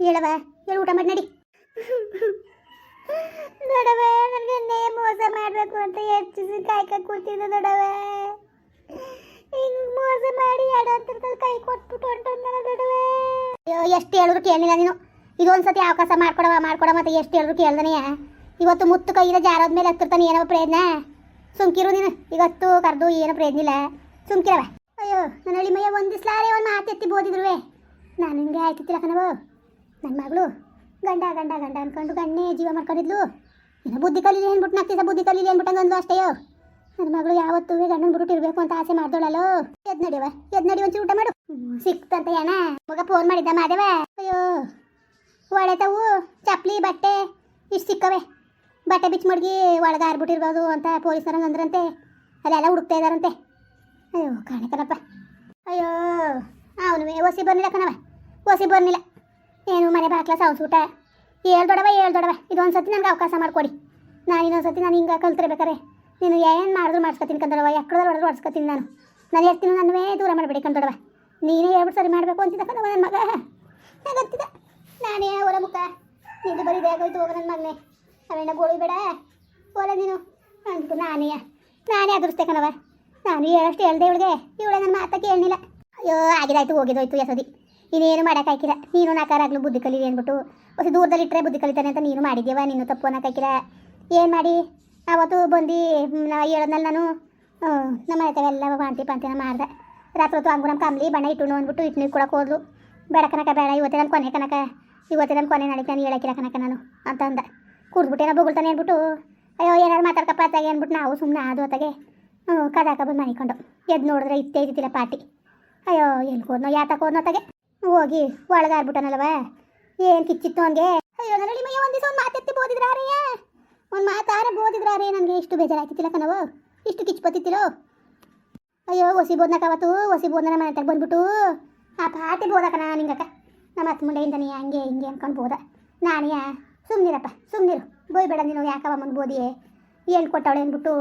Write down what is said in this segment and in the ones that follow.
ಹೇಳವ ಹೇಳು ಊಟ ಮಾಡಿ, ನಡಿ. ದೊಡವ ನನಗೆ ನೇ ಮೋಸ ಮಾಡಬೇಕು ಅಂತ ಹೆಚ್ಚಿಸಿ ಕಾಯ್ಕ ಕೂತಿದ್ದ ದೊಡವ ಹಿಂಗ್ ಮೋಸ ಮಾಡಿ ಎರಡು ಅಂತ ಕೈ ಕೊಟ್ಬಿಟ್ಟು ಹೊಂಟೋದ್ನಲ್ಲ ದೊಡವ ಅಯ್ಯೋ, ಎಷ್ಟು ಹೇಳಿದ್ರು ಕೇಳಿಲ್ಲ ನೀನು. ಇದೊಂದ್ಸತಿ ಅವಕಾಶ ಮಾಡ್ಕೊಡವ ಮಾಡ್ಕೊಡ ಮತ್ತೆ ಎಷ್ಟು ಹೇಳಿದ್ರು ಕೇಳ್ದನೇ. ಇವತ್ತು ಮುತ್ತು ಕೈಯಿಂದ ಜಾರೋದ್ ಮೇಲೆ ಹತ್ತಿರ್ತಾನೆ ಏನೋ ಪ್ರಯತ್ನ. ಸುಮ್ಕಿರು ನೀನು. ಇವತ್ತು ಕರೆದು ಏನೋ ಪ್ರಯತ್ನ ಇಲ್ಲ. ಸುಮ್ಕಿರವ ಅಯ್ಯೋ, ನನ್ನ ಹಳ್ಳಿ ಮಯ್ಯ ಒಂದಿಸ್ಲಾರೆ ಒಂದು ಮಾತೆತ್ತಿ ಬೋದಿದ್ರುವೆ. ನಾನು ಹಿಂಗೆ ಆಯ್ತಿತ್ತಿಲ್ಲ ಕಣವು ನನ್ನ ಮಗಳು, ಗಂಡ ಗಂಡ ಗಂಡ ಅನ್ಕೊಂಡು ಗಣ್ಣೇ ಜೀವ ಮಾಡ್ಕೊಂಡಿದ್ಲು. ಏನೋ ಬುದ್ಧಿ ಕಲೀಲಿ ಏನ್ಬಿಟ್ಟು ನಾಲ್ಕು ದಿವಸ ಬುದ್ಧಿ ಕಲೀಲಿ ಏನ್ಬಿಟ್ಟು ಅಂದ್ಲು ನನ್ನ ಮಗಳು ಯಾವತ್ತೂ ಗಂಡನ ಬಿಟ್ಟು ಇರಬೇಕು ಅಂತ ಆಸೆ ಮಾಡ್ದೋಳಲ್ಲೋ. ಎದ್ ನಡಿವ ಎದ್ ನಡಿ ಒಂಚೂರು ಊಟ ಮಾಡು. ಸಿಕ್ತಂತ ಏನ ಮಗ ಫೋನ್ ಮಾಡಿದ್ದ ಮಾದೇವ. ಅಯ್ಯೋ ಒಳೆತವು ಚಪ್ಪಲಿ ಬಟ್ಟೆ, ಇಷ್ಟು ಸಿಕ್ಕವೆ. ಬಟ್ಟೆ ಬಿಚ್ಚಿ ಮಡ್ಗಿ ಒಳಗೆ ಆರ್ಬಿಟ್ಟಿರ್ಬೋದು ಅಂತ ಪೊಲೀಸರಂಗೆ ಅಂದ್ರಂತೆ. ಅಲ್ಲೆಲ್ಲ ಹುಡುಕ್ತಾ ಇದ್ದಾರಂತೆ ಅಯ್ಯೋ ಕಾಣಕನಪ್ಪ ಅಯ್ಯೋ ಅವನು ಹೊಸಿ ಬರ್ನಿಲ್ಲ ಕಣವ ಹೊಸಿ ಬರ್ನಿಲ್ಲ ಏನು ಮನೆ ಬಾಕ್ಲ ದೊಡವ ಏಳು ದೊಡವ ಇದೊಂದು ಸತಿ ನನಗೆ ಅವಕಾಶ ಮಾಡಿಕೊಡಿ. ನಾನು ಇನ್ನೊಂದು ಸತಿ ನಾನು ಹಿಂಗೆ ಕಲ್ತಿರ್ಬೇಕಾರೆ ನೀನು ಏನು ಮಾಡಿದ್ರು ಮಾಡ್ಸ್ಕೊತೀನಿ ಕಂದಡವ ಎಕ್ಕಡದಲ್ಲಿ ಹೊಡೆದ್ರು ಹೊಡ್ಸ್ಕೊತೀನಿ ನಾನು. ನಾನು ಹೇಳ್ತೀನಿ ನನ್ನವೇ ದೂರ ಮಾಡಬೇಡಿ ಕಂದಡವ ನೀನೇ ಹೇಳ್ಬಿಟ್ಟು ಸರಿ ಮಾಡಬೇಕು ಅಂತಿದ್ದ ಕಣವ ನನ್ನ ಮಗ. ಗೊತ್ತಿದ್ದ ನಾನೇ ಹೊರ ಮುಖ. ನಿಂದು ಬರೀ ಆಗೋಯ್ತು ಹೋಗ ನನ್ನ ಮಗನೇ. ಅವೆಣ್ಣ ಗೋಳಿ ಬೇಡ. ಹೋಲ ನೀನು. ಅಂದ್ಬಿಟ್ಟು ನಾನೇ ನಾನೇ ಅದೃಷ್ಟೇ ಕಣವ. ನಾನು ಹೇಳಷ್ಟು ಹೇಳ್ದೆ ಇವಳಿಗೆ. ಇವಳೆ ನನ್ನ ಮಾತ ಕೇಳಲಿಲ್ಲ ಅಯ್ಯೋ ಆಗಿದಾಯ್ತು ಹೋಗಿದೋಯ್ತು ಯಸದಿ ಇನ್ನೇನು ಹಾಕಿರ ನೀನು ನಾಕಾರಾಗ್ಲೂ ಬುದ್ಧಿ ಕಲೀರಿ ಅಂದ್ಬಿಟ್ಟು. ಹೊಸ ದೂರದಲ್ಲಿ ಇಟ್ಟರೆ ಬುದ್ಧಿ ಕಲಿತಾನೆ ಅಂತ ನೀನು ಮಾಡಿದ್ಯವ ನೀನು ತಪ್ಪು ಹಾಕಿರ ಏನು ಮಾಡಿ? ಅವತ್ತು ಬಂದು ನಾ ಹೇಳದ್ನಲ್ಲ ನಾನು. ನಮ್ಮ ಮನೆತವೆಲ್ಲ ವಾಂತಿ ಪಾಂತಿನ ಮಾಡಿದೆ. ರಾತ್ರಿ ಹೊತ್ತು ಹಂಗು ನಮ್ಮ ಕಂಬ್ಲಿ ಬಣ್ಣ ಇಟ್ಟು ಅಂದ್ಬಿಟ್ಟು ಇಟ್ಟು ನೀರು ಕೊಡಕ್ಕೆ ಹೋದ್ಲು. ಬೇಡ ಕನಕ, ಬೇಡ, ಇವತ್ತೇ ನಾನು ಕೊನೆ ಕನಕ. ಇವತ್ತೇ ನಾನು ಕೊನೆ ನಾಳೆ ನಾನು ಹೇಳಕ್ಕಿಲ್ಲ ಕನಕ ನಾನು ಅಂತ ಅಂದ. ಕುಡ್ದ್ಬಿಟ್ಟೇನೋ ಬೊಗಳ್ತಾನೆ ಅಂದ್ಬಿಟ್ಟು, ಅಯ್ಯೋ ಏನಾರು ಮಾತಾಡ್ಕಪ್ಪ ಅತ್ತಾಗೆ ಅಂದ್ಬಿಟ್ಟು ನಾವು ಸುಮ್ಮನೆ ಅದು ಅತ್ತಾಗೆ. ಹ್ಞೂ ಕದಾಕ ಬಂದು ಮನಿಕೊಂಡು ಎದ್ದು ನೋಡಿದ್ರೆ ಇತ್ತೇ ಇದ್ದಿಲ್ಲ ಪಾರ್ಟಿ ಅಯ್ಯೋ ಎಲ್ಲಿ ಹೋದ್ನೋ ಯಾತಕ್ಕೆ ಹೋದ್ನೋ ತಗೆ ಹೋಗಿ ಒಳಗಾರ್ಬಿಟ್ಟನಲ್ವ ಏನು ಕಿಚ್ಚಿತ್ತು ಅವನಿಗೆ? ಅಯ್ಯೋ, ನನ್ನ ಮಯ್ಯ ಒಂದು ದಿವಸ ಒಂದು ಮಾತೆತ್ತಿ ಬೋದಿದ್ರಾರೆಯ ಒಂದು ಮಾತಾರ ಬೋದಿದ್ರಾರೆ. ನನಗೆ ಇಷ್ಟು ಬೇಜಾರಾಗ್ತಿತ್ತಿಲ್ಲ ಕಣವು ಇಷ್ಟು ಕಿಚ್ಚು ಬತ್ತಿತ್ತಿರೋ ಅಯ್ಯೋ, ಒಸಿ ಬೋದ್ನಕ ಅವತ್ತು. ಒಸಿ ಬೋದ್ನ ಮನೆ ತಗ ಬಂದ್ಬಿಟ್ಟು. ಆ ಪಾಟಿ ಬೋದಕನ ನಿಂಗಕ್ಕ. ನಮ್ಮ ಅತ್ತ ಮುಂಡೆಯಿಂದ ನೀ ಹಂಗೆ ಹಿಂಗೆ ಅನ್ಕೊಂಡು ಬೋದ. ನಾನೇ ಸುಮ್ಮನಿರಪ್ಪ ಸುಮ್ಮನಿರು ಬೋಯ್ಬೇಡ ನೀನು ಯಾಕವ ಮುಂದೆ ಬೋದಿಯೇ? ಏನು ಕೊಟ್ಟವಳೆ ಅಂದ್ಬಿಟ್ಟು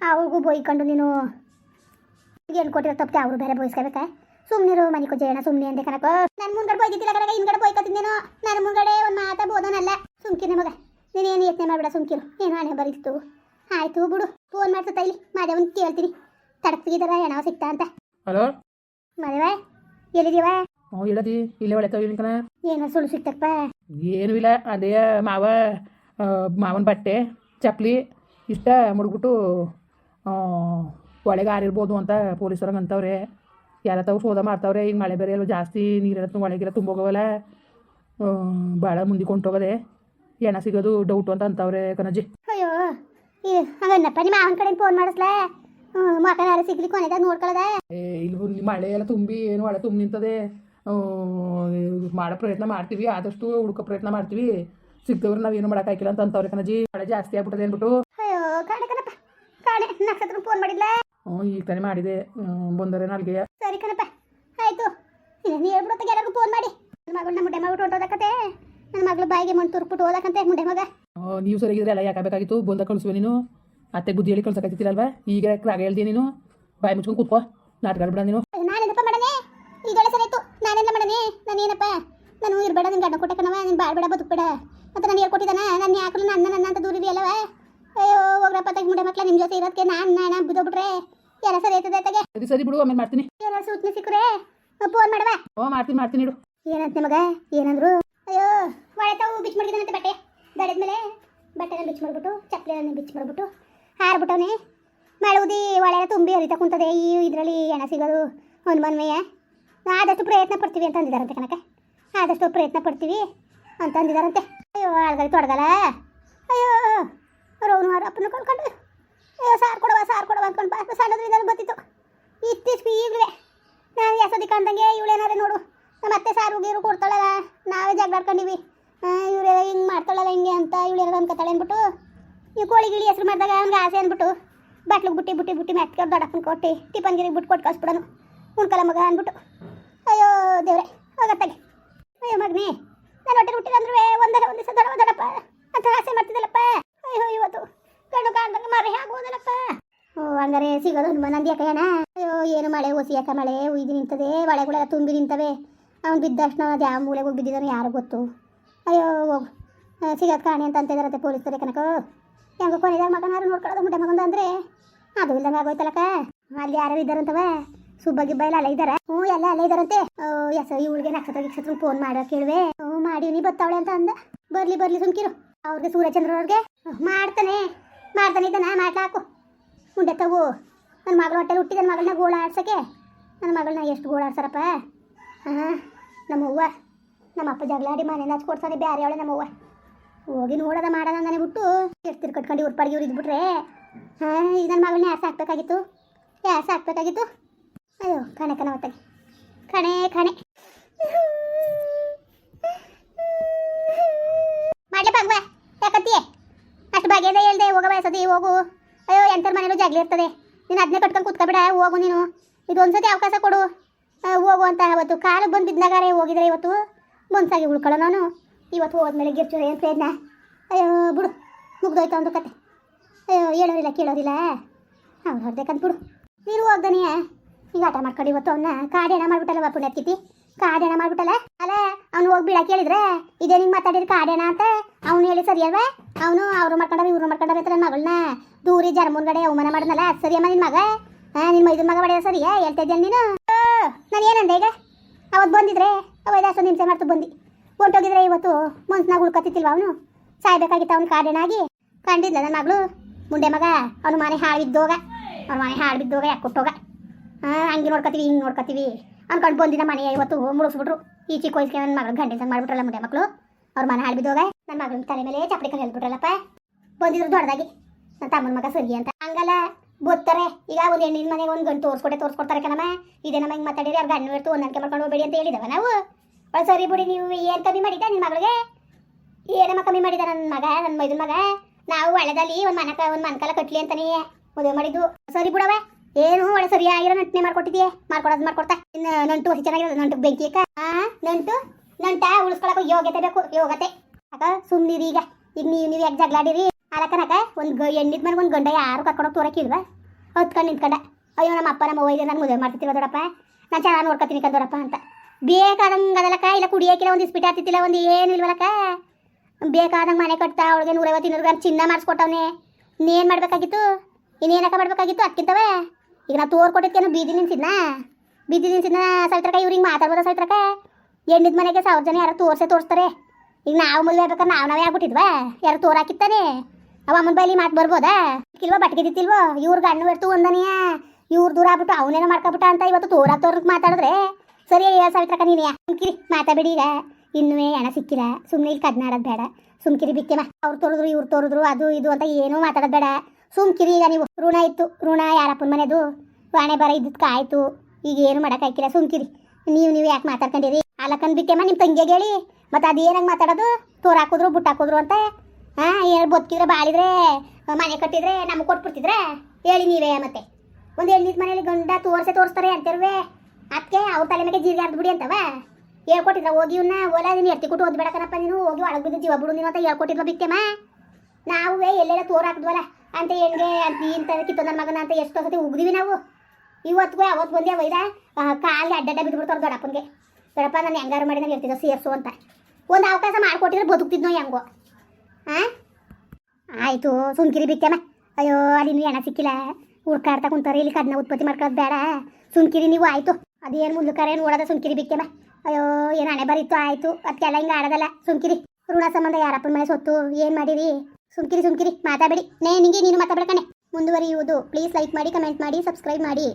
ಅವ್ರಿಗೂ ಬೋಯ್ಕೊಂಡು ನೀನು, ಏನು ಕೊಟ್ಟಿರೋ ತಪ್ಪಿಗೆ ಅವರು ಬೇರೆ ಬೋಯಿಸ್ಕೋಬೇಕಾ? ಸುಮ್ಮನಿರು ಮನಿ ಕೊಜ್ಜೇಣ ಸುಮ್ಮನೆ ಅಂದೆ ಕನಕ ನನ್ನ ಮುಂಗಡೆ ಹೋಗಿದ್ದಿಲ್ಲ ಕನಕ ಹಿಂಗಡೆ ಬೋಯ್ಕೊತಿದ್ದೇನೋ ನನ್ನ ಮುಂಗಡೆ ಒಂದು ಮಾತಾ ಬೋದನಲ್ಲ ಸುಮ್ಕಿನ ಮಗ ನೀನೇನು ಯತ್ನೆ ಮಾಡಬೇಡ ಸುಮ್ಕಿರು. ಏನು ಹಣೆ ಬರೀತು ಆಯ್ತು ಬಿಡು. ಫೋನ್ ಮಾಡ್ಸುತ್ತಾ ಇಲ್ಲಿ ಮಾದೇವನ್ ಕೇಳ್ತೀನಿ. ತಡಕ್ತಿದಾರ ಏನೋ ಸಿಗ್ತಾ ಅಂತ. ಹಲೋ? ಮದುವೆ ಎಲ್ಲಿದೀವ ಹ್ಞೂ ಹೇಳದಿ ಇಲ್ಲೇ ಒಳ್ಳೆ ಕವಿಕನ ಏನೋ ಸುಳ್ಳು ಸಿಕ್ತಪ್ಪ ಏನು ಇಲ್ಲ ಅದೇ ಮಾವ ಮಾವನ ಬಟ್ಟೆ ಚಪ್ಲಿ ಇಷ್ಟ ಮುಡ್ಬಿಟ್ಟು ಒಳಗೆ ಆರಿರ್ಬೋದು ಅಂತ ಪೊಲೀಸರಂಗೆ ಅಂತವ್ರೆ. ಯಾರ ತಾವು ಶೋಧ ಮಾಡ್ತಾವ್ರೆ ಈಗ ಮಳೆ ಬೇರೆ ಅಲ್ವ ಜಾಸ್ತಿ ನೀರೆಲ್ಲ ಒಳಗೆಲ್ಲ ತುಂಬೋಗವಲ್ಲ ಭಾಳ ಮುಂದೆ ಹೊಂಟೋಗದೆ ಎಣ ಸಿಗೋದು ಡೌಟು ಅಂತ ಅಂತವ್ರೆ ಕಣಜ್ಜಿ ಅಯ್ಯೋ ಹಂಗನ್ನಪ್ಪ ನಿಮ್ಮ ಅವನ ಕಡೆ ಫೋನ್ ಮಾಡಿಸ್ಲಾ? ಮಕನಾರ ಸಿಗ್ಲಿ ಕೊನೆದಾಗ ನೋಡ್ಕೊಳ್ಳೋದ ಏ ಇಲ್ಲಿ ಮಳೆ ಎಲ್ಲ ತುಂಬಿ ಏನು ಒಳ ತುಂಬಿ ನಿಂತದೆ. ಮಾಡೋ ಪ್ರಯತ್ನ ಮಾಡ್ತೀವಿ ಆದಷ್ಟು ಹುಡುಕೋ ಪ್ರಯತ್ನ ಮಾಡ್ತೀವಿ. ಸಿಗ್ತವ್ರು ನಾವು ಏನು ಮಾಡೋಕ್ಕಾಗಿಲ್ಲ ಅಂತ ಅಂತವ್ರೆ ಕಣಜಿ ಮಳೆ ಜಾಸ್ತಿ ಆಗ್ಬಿಟ್ಟದೆ ಅಂದ್ಬಿಟ್ಟು. ಅಯ್ಯೋ ಕಾಣೆ ಕಣಪ್ಪ ಕಾಣೆ ನಕ್ಷತ್ರ ಫೋನ್ ಮಾಡಿದ್ಲಾ? ಹ್ಞೂ ಈಗ ತಾನೇ ಮಾಡಿದೆ. ಬಂದರೆ ನಾಲ್ಗೆ ಸರಿ ಕಣಪ್ಪ ಆಯ್ತು. ನೀನು ಹೇಳ್ಬಿಡತ್ತಾಗ ಯಾರಿಗೂ ಫೋನ್ ಮಾಡಿ. ನನ್ನ ಮಗಳನ್ನ ಮುಂಡೆ ಮಾಡ್ಬಿಟ್ಟು ಹೊಂಟೋದಕ್ಕತೆ ನನ್ನ ಮಗಳು ಬಾಯಿಗೆ ಮಣ್ಣು ತುರ್ಬಿಟ್ಟು ಓದಕಂತೆ ಮುಂಡೆ ಮಗ. ನೀವು ಸರಿಗಿದ್ರೆ ಎಲ್ಲ ಯಾಕಬೇಕಾಗಿತ್ತು ಬಂದ ಕಳಿಸುವೆ ನೀನು. ಅತ್ತೆ ಬುದ್ಧಿ ಹೇಳಿ ಕಳ್ಸಕ್ಕಾಗ್ತಿತ್ತಿರಲ್ವಾ ಈಗ ರಾಗ ಹೇಳ್ದೆ ನೀನು? ಬಾಯಿ ಮುಚ್ಕೊಂಡು ಕೂತ್ಕೋ. ನಾಟಕ ಆಡ್ಬೇಡ ನೀನು. ನಾನೇನಪ್ಪ ಮಾಡನೆ ಈಗಳೆ ಸರಿ ಆಯ್ತು. ನಾನೆಲ್ಲ ಮಾಡನೆ ಏನಪ್ಪ? ನಾನು ಇರಬೇಡ ನಿನ್ ಗಂಡ ಕೊಟ್ಟೆ ಕಣವ ನೀನು ಬಾಳ್ಬೇಡ ಬದುಕ್ಬೇಡ. ಮತ್ತೆ ನಾನು ಹೇಳ್ಕೊಟ್ಟಿದ್ದಾನ? ನನ್ನ ಯಾಕಲು ನನ್ನ ನನ್ನ ಅಂತ ದೂರ ಇದೆಯಲ್ಲವ ಅಯ್ಯೋ ಹೋಗ್ರಪ್ಪ ತೆಗೆ ಮುಂಡೆ ಮಕ್ಳ ನಿಮ್ಮ ಜೊತೆ ಇರೋದಕ್ಕೆ ನಾನು ನಾನು ಬಿದ್ದೋಗ್ಬಿಟ್ರೆ? ಎಲ್ಲ ಸರಿ ಆಯ್ತದೆ ತಗೆ ಸರಿ ಸರಿ ಬಿಡು ಆಮೇಲೆ ಮಾಡ್ತೀನಿ. ಏನೋ ಸೂಚನೆ ಸಿಕ್ಕರೆ? ಫೋನ್ ಮಾಡವ ಓ ಮಾಡ್ತೀನಿ ಮಾಡ್ತೀನಿ ಇಡು. ಏನಂತ ನಿಮಗ? ಏನಂದ್ರು? ಅಯ್ಯೋ ಒಳೆ ತಾವು ಬಿಚ್ ಮಾಡಿದಾನಂತೆ ಬಟ್ಟೆ. ದಡದ ಮೇಲೆ ಬಟ್ಟೆನ ಬಿಚ್ ಮಾಡ್ಬಿಟ್ಟು ಚಪ್ಪಲಿನ ಬಿಚ್ ಮಾಡ್ಬಿಟ್ಟು ಹಾರ್ಬಿಟ್ಟವನೆ. ಮಳುದಿ ಒಳೆ ತುಂಬಿ ಹರಿತಾ ಕುಂತದೆ. ಈ ಇದರಲ್ಲಿ ಎಣ ಸಿಗೋದು ಒಂದು ಮನ್ಮೆಯ ಆದಷ್ಟು ಪ್ರಯತ್ನ ಪಡ್ತೀವಿ ಅಂತ ಅಂದಿದಾರಂತೆ ಕನಕ ಆದಷ್ಟು ಪ್ರಯತ್ನ ಪಡ್ತೀವಿ ಅಂತ ಅಂದಿದಾರಂತೆ. ಅಯ್ಯೋ ಆಳ್ಗಲ್ಲಿ ತೊಡಗಲ್ಲ. ಅಯ್ಯೋ ರೌನು ಅಪ್ಪನ ಕೊಂಡ್ಕೊಂಡು. ಸಾರು ಕೊಡುವ, ಸಾರು ಕೊಡವ ಅಂದ್ಕೊಂಡು ಬಾ ಸಣ್ಣದ್ರಿಂದ ಗೊತ್ತಿತ್ತು. ಇತ್ತೀಚೆಗೆ ಈಗಲೇ ನಾನು ಯಾಸದಿ ಕಂಡಂಗೆ ಇವಳೇನಾದ್ರೆ ನೋಡು. ನಮ್ಮ ಅತ್ತೆ ಸಾರು, ಗೀರು ಕೊಡ್ತಾಳಲ್ಲ, ನಾವೇ ಜಗಳಾಡ್ಕೊಂಡಿವಿ. ಇವರೆಲ್ಲ ಹಿಂಗೆ ಮಾಡ್ತಾಳಲ್ಲ ಹಿಂಗೆ ಅಂತ ಇವಳೆಲ್ಲ ಅನ್ಕೋತಾಳೆ ಅಂದ್ಬಿಟ್ಟು. ಈ ಕೋಳಿ ಗಿಳಿ ಹೆಸರು ಮಾಡಿದಾಗ ಅವ್ನಿಗೆ ಆಸೆ ಅಂದ್ಬಿಟ್ಟು ಬಾಟ್ಲಿಗೆ ಬುಟ್ಟಿ ಬುಟ್ಟಿ ಬುಟ್ಟಿ ಮೆತ್ಕ ದೊಡ್ಡಪ್ಪನ ಕೊಟ್ಟು ಟಿಫನ್ ಗಿರಿಗೆ ಬಿಟ್ಟು ಕೊಟ್ಟು ಕಳಿಸ್ಬಿಡೋನು. ಉಣ್ಕಲ ಮಗ ಅಂದ್ಬಿಟ್ಟು. ಅಯ್ಯೋ, ದೇವ್ರೆ ಹೋಗತ್ತಾಗೆ ಅಯ್ಯೋ, ಮಗನೇ, ನಾನು ಹೊಟ್ಟೆ ಹುಟ್ಟಿಲ್ಲ ಒಂದರ ಒಂದು ದಿವಸ ದೊಡ್ಡ ದೊಡ್ಡಪ್ಪ ಅಂತ ಆಸೆ ಮಾಡ್ತಿದ್ದಲ್ಲಪ್ಪ. ಅಯ್ಯೋ, ಇವತ್ತು. ಕಣ್ಣು ಕಾಣ್ದಂಗೆ ಮರೆ ಆಗೋದಲ್ಲಪ್ಪ ಓ, ಹಂಗಾರೆ ಸಿಗೋದು ಹನುಮಾನ್ ನಂದಿ ಅಕ್ಕಯ್ಯಣ ಅಯ್ಯೋ, ಏನು ಮಳೆ, ಓಸಿ ಅಕ್ಕ ಮಳೆ, ಉಯ್ದು ನಿಂತದೆ ಮಳೆಗಳೆಲ್ಲ ತುಂಬಿ ನಿಂತವೆ. ಅವ್ನು ಬಿದ್ದ ತಕ್ಷಣ ಅದು ಯಾವ ಮೂಲೆಗೆ ಹೋಗಿ ಬಿದ್ದಿದ್ದಾನೆ, ಯಾರು ಗೊತ್ತು? ಅಯ್ಯೋ ಹೋಗು ಸಿಗೋದು ಕಾಣಿ ಅಂತ ಅಂತಿದಾರಂತೆ ಪೊಲೀಸರೇ ಕನಕ ಹೆಂಗೋ ಕೊನೆದಾಗ ಮಗನಾರು ನೋಡ್ಕೊಳ್ಳೋದು ಮುಟ್ಟೆ ಮಗಂದ ಅಂದರೆ ಅದು ಇಲ್ದಂಗೆ ಆಗೋಯ್ತಲ್ಲಕ್ಕ ಅಲ್ಲಿ ಯಾರು ಇದ್ದಾರಂತವ? ಸುಬ್ಬ ಗಿಬ್ಬ ಎಲ್ಲ ಅಲ್ಲ ಇದ್ದಾರೆ? ಹ್ಞೂ, ಎಲ್ಲ ಅಲ್ಲ ಇದ್ದಾರಂತೆ. ಎಸ್ ಇವಳಿಗೆ ನಕ್ಷತ್ರ ಗಿಕ್ಷತ್ರ ಫೋನ್ ಮಾಡೋ ಕೇಳುವೆ. ಹ್ಞೂ, ಮಾಡಿ ನೀ ಬತ್ತಾವಳೆ ಅಂತ ಅಂದ. ಬರ್ಲಿ ಬರ್ಲಿ ಸುಮ್ಕಿರು. ಅವ್ರಿಗೆ ಸೂರ್ಯಚಂದ್ರ ಅವ್ರಿಗೆ. ಮಾಡ್ತಾನೆ. ಮಾಡ್ತಾನೆ ಇದ್ದಾನ, ಮಾಡ್ಲಾಕು. ಮುಂದೆ ತಗೋ. ನನ್ನ ಮಗಳ ಹೊಟ್ಟೆಲಿ ಹುಟ್ಟಿದ ನನ್ನ ಮಗಳನ್ನ ಗೋಳ ಆಡ್ಸೋಕೆ ನನ್ನ ಮಗಳನ್ನ ಎಷ್ಟು ಗೋಳ ಆಡ್ಸಾರಪ್ಪ ಹಾಂ ನಮ್ಮವ್ವ ನಮ್ಮಪ್ಪ ಜಗಳಾಡಿ ಮನೆಯಿಂದ ಹಚ್ಕೊಡ್ಸಾರಿ ಬೇರೆ ಅವಳೆ ನಮ್ಮ ಅವ್ವ. ಹೋಗಿ ನೋಡೋದ ಮಾಡೋದ ಅಂದಾನೆ ಬಿಟ್ಟು ಎಷ್ಟು ಕಟ್ಕೊಂಡು ಇವ್ರ ಪಡಿಗೆ ಇವ್ರು ಇದ್ಬಿಟ್ರೆ. ಹಾಂ ಈಗ ನನ್ನ ಮಗಳನ್ನ ಯಾಸ ಹಾಕ್ಬೇಕಾಗಿತ್ತು? ಯಾಸ ಹಾಕ್ಬೇಕಾಗಿತ್ತು? ಅಯ್ಯೋ, ಕಣೆ ಕಣ ಹೊತ್ತಾಗಿ. ಕಣೆ ಕಣೆ. ಬಗೆಯಿಂದ ಸದಿ ಹೋಗ. ಅಯ್ಯೋ ಎಂತರ ಮನೇಲೂ ಜಾಗ್ಲಿ ಇರ್ತದೆ. ನೀನು ಅದನ್ನೇ ಕಟ್ಕೊಂಡು ಬಿಡ ಹೋಗು ನೀನು. ಇದು ಒಂದ್ಸತಿ ಅವಕಾಶ ಕೊಡು. ಹೋಗು ಅಂತ ಅವತ್ತು ಕಾಲು ಬಂದು ಬಿದ್ದಾಗಾರೆ ಹೋಗಿದ್ರೆ ಇವತ್ತು. ಮನ್ಸಾಗಿ ಉಳ್ಕೊಳ್ಳೋ ನಾನು. ಇವತ್ತು ಹೋದ್ಮೇಲೆ ಗಿರ್ಚು, ಏನು ಪ್ರಯತ್ನ? ಅಯ್ಯೋ, ಬಿಡು. ಮುಗ್ದೋಯ್ತು ಒಂದು ಕತೆ. ಅಯ್ಯೋ, ಹೇಳೋರಿಲ್ಲ, ಕೇಳೋರಿಲ್ಲ. ಅವ್ರು ಹೊರಬೇಕಂತ ಬಿಡು ನೀನು ಹೋಗ್ದನಿಯ? ಈಗ ಆಟ ಮಾಡ್ಕೊಂಡು ಇವತ್ತು ಅವನ್ನ ಕಾಡೇನ ಮಾಡ್ಬಿಟ್ಟಲ್ಲ ಪುಣ್ಯತ್ಕಿತಿ? ಕಾಡೇಣ ಮಾಡ್ಬಿಟ್ಟಲ್ಲ? ಅಲ್ಲ, ಅವ್ನು ಹೋಗಿ ಬೀಳಕ್ಕೆ ಹೇಳಿದ್ರೆ, ಇದೇ ನಿಂಗೆ ಮಾತಾಡಿದ್ರೆ ಕಾಡ್ಯಾಣ ಅಂತ ಅವ್ನು ಹೇಳಿ ಸರಿ ಅವನು ಅವ್ರು ಮಾಡ್ಕೊಂಡವ ಇವ್ರು ಮಾಡ್ಕೊಂಡವ ಅಂತ ನನ್ನ ಮಗಳನ್ನ. ದೂರಿ ಜರ ಕಡೆ ಅವಮಾನ ಮಾಡಿದ್ನಲ್ಲ, ಅದು ಸರಿಯಮ್ಮ ನಿನ್ನ ಮಗ? ಹಾಂ ನಿನ್ನ ಮೈದ್ರ ಮಗ ಹೊಡೆಯ ಸರಿಯಾ? ಹೇಳ್ತಾ ಇದ್ದೇನೆ ನೀನು? ನಾನು ಏನಂದೆ ಈಗ? ಅವತ್ತು ಬಂದಿದ್ರೆ ಅವತ್ತು ಅಷ್ಟೊಂದು ಹಿಂಸೆ ಮಾಡ್ತು ಬಂದು? ಹೊಂಟೋಗಿದ್ರೆ ಇವತ್ತು ಮನ್ಸ್ನಾಗ ಉಳ್ಕೊತಿತ್ತಿಲ್ವ ಅವನು? ಸಾಯ್ಬೇಕಾಗಿತ್ತು ಅವ್ನು ಕಾಡೇನಾಗಿ ಕಂಡಿದ್ಲ ನನ್ನ ಮಗಳು? ಮುಂಡೆ ಮಗ, ಅವನು ಮನೆ ಹಾಳು ಬಿದ್ದೋಗ. ಅವ್ನ ಮನೆ ಹಾಳು ಬಿದ್ದೋಗ, ಯಾಕೆ ಕೊಟ್ಟೋಗ? ಹಾಂ ಹಂಗೆ ನೋಡ್ಕೊತೀವಿ, ಹಿಂಗೆ ನೋಡ್ಕೊತೀವಿ. ಅನ್ಕೊಂಡು ಬಂದಿನ ಮನೆ ಇವತ್ತು ಮುಳುಗಿಸ್ಬಿಟ್ರು. ಈ ಚಿಕ್ಕ ವಯಸ್ಸಿಗೆ ನನ್ನ ಮಗಳು ಗಂಡಿನ ಮಾಡ್ಬಿಟ್ರಲ್ಲ ಮುಂದೆ ಮಕ್ಕಳು ಅವ್ರ ಮನೆ ಹಾಳು ಬಿದ್ದೋಗ. ನನ್ನ ಮಗಳ ತಲೆ ಮೇಲೆ ಚಪ್ಪಡಿ ಕಲ್ಲು ಹೇಳ್ಬಿಟ್ರಲ್ಲಪ್ಪ. ಬಂದಿದ್ರು ದೊಡ್ಡದಾಗಿ. ನನ್ನ ತಮ್ಮನ ಮಗ ಸರಿ ಅಂತ. ಹಂಗಲ್ಲ, ಬೋತ್ತಾರೆ. ಈಗ ಒಂದು ಹೆಣ್ಣಿನ ಮನೆಗೆ ಒಂದು ಗಂಟು ತೋರಿಸ್ಕೊಟ್ಟೆ ತೋರಿಸ್ಕೊಡ್ತಾರೆ ಕಣಮ್ಮ. ಇದೇ ನಮ್ಮ ಹಿಂಗೆ ಮಾತಾಡಿರಿ, ಅವ್ರು ಗಂಡು ಇರ್ತು ಹೊಂದಾಣಿಕೆ ಮಾಡ್ಕೊಂಡು ಹೋಗ್ಬೇಡಿ ಅಂತ ಹೇಳಿದವ ನಾವು. ಒಳ್ಳ ಸರಿ ಬಿಡಿ, ನೀವು ಏನು ಕಮ್ಮಿ ಮಾಡಿದ್ದ ನಿಮ್ಮ ಮಗಳಿಗೆ? ಏನಮ್ಮ ಕಮ್ಮಿ ಮಾಡಿದ ನನ್ನ ಮಗ ನನ್ನ ಮೈದನ ಮಗ? ನಾವು ಒಳ್ಳೆದಲ್ಲಿ ಒಂದು ಮನಕ, ಒಂದು ಮನಕಲ ಕಟ್ಲಿ ಅಂತಾನೆ ಮದುವೆ ಮಾಡಿದ್ದು. ಸರಿ ಬಿಡವ ಏನು ಒಳ್ಳೆ ಸರಿಯಾಗಿರೋ ನಂಟನೆ ಮಾಡ್ಕೊಟ್ಟಿದ್ಯೆ? ಮಾಡ್ಕೊಡೋದು ಮಾಡ್ಕೊಡ್ತಾ? ಇನ್ನು ನಂಟು ಹೊಸ ಚೆನ್ನಾಗಿರೋದು, ನಂಟು ಬೆಂಕಿ ಅಕ್ಕ. ಆ, ನಂಟು? ನಂಟ ಉಳಿಸ್ಕೊಳಕ್ಕೂ ಯೋಗ್ಯತೆ ಬೇಕು ಯೋಗತೆ ಅಕ್ಕ ಸುಮ್ಮನಿರಿ ಈಗ. ಈಗ ನೀವು ನೀವು ಯಾಕೆ ಜಗಳಾಡಿರಿ ಅಲಕ್ಕನಕ ಒಂದು ಗ ಎಣ್ಣಿದ ಮನೆಗೆ ಒಂದು ಗಂಡ ಯಾರು ಕರ್ಕೊಂಡೋಗಿ ತೋರಕ್ಕಿಲ್ವಾ ಹೊತ್ಕೊಂಡು ನಿಂತ್ಕೊಂಡ. ಅಯ್ಯೋ, ನಮ್ಮ ಅಪ್ಪ ನಮ್ಮ ಅವ್ವ ನಾನು ಮದುವೆ ಮಾಡ್ತಿರ್ವ ದೊಡಪ್ಪ? ನಾನು ಚೆನ್ನಾಗಿ ನೋಡ್ಕೊತೀನಿ ದೊಡ್ಡಪ್ಪ ಅಂತ. ಬೇಕಾದಂಗೆ ಅದಲಕ್ಕ ಇಲ್ಲ ಕುಡಿಯೋಕಿಲ್ಲ, ಒಂದು ಇಸ್ಪಿಟ್ ಆಗ್ತಿತ್ತಿಲ್ಲ ಒಂದು ಏನು ಇಲ್ವಲಕ್ಕ ಬೇಕಾದಂಗೆ ಮನೆ ಕಟ್ತಾ, ಅವಳಿಗೆ ನೂರೈವತ್ತು ಇನ್ನೂರು ಗ್ರಾಮ್ ಚಿನ್ನ ಮಾಡಿಸ್ಕೊಟ್ಟವನೇ. ಇನ್ನೇನು ಮಾಡಬೇಕಾಗಿತ್ತು? ಇನ್ನೇನಕ್ಕ ಮಾಡಬೇಕಾಗಿತ್ತು? ಅದಕ್ಕಿಂತವೇ ಈಗ ನಾ ತೋರ್ ಕೊಟ್ಟಿದ್ದೇನು ಬೀದಿ ನಿಂತಿದ್ನಾ? ಬೀದಿ ನಿಂತಿದ್ನ ಸವಿತ್ರಕ ಇವ್ರಿಗೆ ಮಾತಾಡ್ಬೋದ ಸವಿತ್ರಕ ಎಣ್ಣಿದ ಮನೆಗೆ ಸಾವಿರ ಜನ ಯಾರು ತೋರ್ಸೇ ತೋರಿಸ್ತಾರೆ. ಈಗ ನಾವು ಮದುವೆ ಆಗ್ಬೇಕಾದ್ರೆ ನಾವು ನಾವೇ ಆಗ್ಬಿಟ್ಟಿದ್ವಾ? ಯಾರು ತೋರ್ ಹಾಕಿತ್ತಾನೆ ಅವ ಅಮ್ಮನ ಬೈಲಿ ಮಾತು ಬರ್ಬೋದಾ? ಇಲ್ವಾ ಬಟ್ಕಿದಿತ್ತಿಲ್ವೋ ಇವ್ರ ಗಂಡು ಇರ್ತು ಒಂದನೆಯ? ಇವ್ರು ದೂರ ಆಗ್ಬಿಟ್ಟು ಅವನೇನೋ ಮಾಡ್ಕೊಬಿಟ್ಟ ಅಂತ ಇವತ್ತು ತೋರ್ಕ್ ಮಾತಾಡಿದ್ರೆ? ಸರಿ ಹೇಳ ಸವಿತ್ರಕ ನೀನು ಸುಮ್ಕಿರಿ ಮಾತಾಡಿ ಈಗ. ಇನ್ನೂ ಹಣ ಸಿಕ್ಕಿಲ್ಲ. ಸುಮ್ಮನೆ ಇಲ್ಲಿ ಕದ್ನಾಡೋದು ಬೇಡ. ಸುಮ್ಕಿರಿ ಬಿಕ್ಕೆಮ್ಮ ಅವ್ರು ತೋರಿದ್ರು, ಇವ್ರು ತೋರಿದ್ರು, ಅದು ಇದು ಅಂತ ಏನೂ ಮಾತಾಡೋದು ಬೇಡ. ಸುಮ್ಕಿರಿ ಈಗ ನೀವು ಋಣ ಇತ್ತು. ಋಣ ಯಾರಪ್ಪನ ಮನೆದು? ವಾಣೆ ಬರ ಇದ್ದಕ್ಕೆ ಆಯಿತು. ಈಗ ಏನು ಮಾಡೋಕ್ಕಾಗಿಲ್ಲ ಸುಮ್ಕಿರಿ ನೀವು ನೀವು ಯಾಕೆ ಮಾತಾಡ್ಕೊಂಡಿರಿ? ಅಲ್ಲಕ್ಕನ್ ಬಿಟ್ಟೆಮ್ಮ ನಿಮ್ಮ ತಂಗಿಗೆ ಹೇಳಿ. ಅದು ಏನಂಗೆ ಮಾತಾಡೋದು? ತೋರ್ ಹಾಕಿದ್ರು ಬುಟ್ಟು ಹಾಕಿದ್ರು ಅಂತ? ಹಾಂ, ಏನು ಬದುಕಿದ್ರೆ, ಬಾಳಿದ್ರೆ, ಮನೆ ಕಟ್ಟಿದ್ರೆ, ನಮಗೆ ಕೊಟ್ಬಿಡ್ತಿದ್ರೆ? ಹೇಳಿ ನೀವೇ ಮತ್ತೆ. ಒಂದು ಹೆಣ್ಣಿದ ಮನೇಲಿ ಗಂಡ ತೋರಿಸೆ ತೋರಿಸ್ತಾರೆ ಅಂತಿರುವೆ. ಅದಕ್ಕೆ ಅವ್ರ ತಲೆ ಮೇಲೆ ಜೀರಿಗೆ ಹರ್ದು ಬಿಡಿ ಅಂತವ? ಹೇಳ್ಕೊಟ್ಟಿದ್ರ ಹೋಗಿ ಇವನ್ನ ಓಲಾ ನೀನು ಎತ್ತಿ ಕೊಟ್ಟು ಓದ್ಬೇಡಕನಪ್ಪ ನೀನು. ಹೋಗಿ ಒಳಗೆ ಬಿದ್ದು ಜೀವ ಬಿಡು ನೀನು ಅಂತ ಹೇಳ್ಕೊಟ್ಟಿದ್ವ ಬಿತ್ತೆಮ್ಮ ನಾವು ಎಲ್ಲೆಲ್ಲ ತೋರ್ ಹಾಕಿದ್ವಲ್ಲ. ಅಂತ ಹೆಣ್ಗೆ ಅಂತ ಇಂಥ ಕಿತ್ತು ನನ್ನ ಮಗನ ಅಂತ ಎಷ್ಟು ಸತಿ ಉಗ್ದಿವಿ ನಾವು. ಇವತ್ತಿಗೂ ಅವತ್ತು ಬಂದೆ ಒಯ್ದ ಕಾಲಿಗೆ ಅಡ್ಡಡ್ಡ ಬಿದ್ದುಬಿಡ್ತಾರೆ ದೊಡ್ಡಪ್ಪನಿಗೆ. ದೊಡ್ಡಪ್ಪ ನಾನು ಹೆಂಗಾರು ಮಾಡಿ ನಾನು ಹೇಳ್ತಿದ್ದೆ ಸೇರಿಸು ಅಂತ. ಒಂದು ಅವಕಾಶ ಮಾಡಿಕೊಟ್ಟಿದ್ರೆ ಬದುಕ್ತಿದ್ನೋ ಹೆಂಗೋ. ಹಾಂ ಆಯಿತು, ಸುಮ್ಕಿರಿ ಬಿಟ್ಟೆಮ್ಮ ಅಯ್ಯೋ ಅಲ್ಲಿ ಹೆಣ ಸಿಕ್ಕಿಲ್ಲ. ಹುಡ್ಕಾಡ್ತಾ ಕುಂತಾರೆ, ಇಲ್ಲಿ ಕದ್ನ ಉತ್ಪತ್ತಿ ಮಾಡ್ಕೊಳ್ಳೋದು ಬೇಡ. ಸುಮ್ಕಿರಿ ನೀವು, ಆಯಿತು. ಅದೇನು ಮುಂದಕ್ಕಾರ ಏನು ಓಡೋದ ಸುಮ್ಕಿರಿ ಬಿಟ್ಟೆಮ್ಮ ಅಯ್ಯೋ, ಏನು ಹಣೆ ಬರೀತು ಆಯಿತು. ಅದಕ್ಕೆಲ್ಲ ಹಿಂಗೆ ಆಡೋದಲ್ಲ. ಸುಮ್ಕಿರಿ. ಋಣ ಸಂಬಂಧ ಯಾರಪ್ಪನ ಮನೆ ಸೊತ್ತು, ಏನು ಮಾಡಿರಿ? ಸುಮ್ಕಿರಿ ಸುಮ್ಕಿರಿ, ಮಾತಾಡಬೇಡಿ. ನೇ, ನಿಂಗೆ ನೀನು ಮಾತಾಡ್ಬೇಕಣೆ ಮುಂದುವರಿಯುವುದು. ಪ್ಲೀಸ್ ಲೈಕ್ ಮಾಡಿ, ಕಮೆಂಟ್ ಮಾಡಿ, ಸಬ್ಸ್ಕ್ರೈಬ್ ಮಾಡಿ.